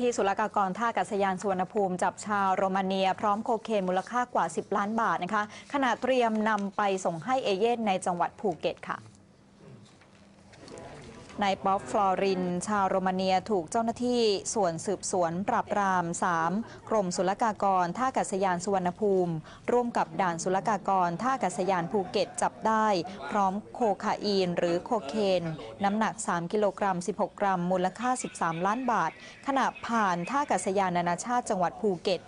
ที่ศุลกากรท่าอากาศยานสุวรรณภูมิจับชาวโรมาเนีย พร้อมโคเคนมูลค่ากว่า 10 ล้านบาทนะคะขณะเตรียมนำไปส่งให้เอเย่นในจังหวัดภูเก็ตค่ะ นายป๊อปฟลอริน ชาวโรมาเนียถูกเจ้าหน้าที่ส่วนสืบสวนปราบปราม 3 กรมศุลกากร ท่าอากาศยานสุวรรณภูมิ ร่วมกับด่านศุลกากร ท่าอากาศยานภูเก็ตจับได้ พร้อมโคคาอีน หรือโคเคน น้ำหนัก 3 กิโลกรัม 16 กรัม มูลค่า 13 ล้านบาท ขณะผ่านท่าอากาศยานนานาชาติจังหวัดภูเก็ต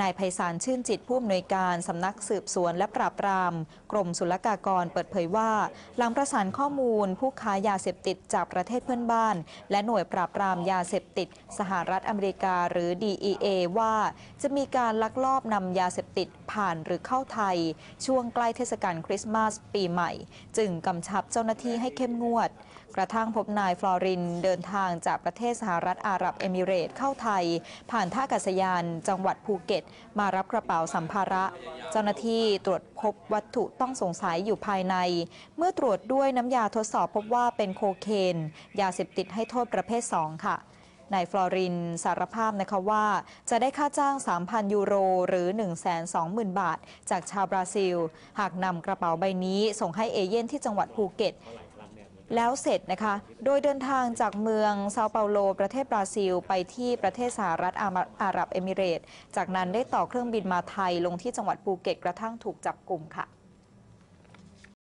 นายไพศาลชื่นจิตผู้อำนวยการสำนักสืบสวนและปราบปราม กรมศุลกากรเปิดเผยว่า หลังประสานข้อมูล ผู้ค้ายาเสพติดจากประเทศเพื่อนบ้าน และหน่วยปราบปรามยาเสพติด สหรัฐอเมริกาหรือ DEA ว่า จะมีการลักลอบนำยาเสพติดผ่านหรือเข้าไทย ช่วงใกล้เทศกาลคริสต์มาสปีใหม่ จึงกำชับเจ้าหน้าที่ให้เข้มงวด กระทั่งพบนายฟลอรินเดินทางจากประเทศสหรัฐอาหรับเอมิเรตเข้าไทย ผ่านท่าอากาศยานจังหวัดภูเก็ตมารับกระเป๋าสัมภาระ เจ้าหน้าที่ตรวจพบวัตถุต้องสงสัยอยู่ภายใน เมื่อตรวจด้วยน้ำยาทดสอบพบว่าเป็นโคเคน ยาเสพติดให้โทษประเภท 2 ค่ะนายฟลอรินสารภาพนะคะว่า จะได้ค่าจ้าง 3,000 ยูโร หรือ 120,000 บาท จากชาวบราซิล หากนำกระเป๋าใบนี้ส่งให้เอเย่นที่จังหวัดภูเก็ต แล้วเสร็จนะคะ โดยเดินทางจากเมืองเซาเปาโล ประเทศบราซิล ไปที่ประเทศสหรัฐอาหรับเอมิเรตส์จากนั้นได้ต่อเครื่องบินมาไทยลงที่จังหวัดภูเก็ตกระทั่งถูกจับกลุ่มค่ะ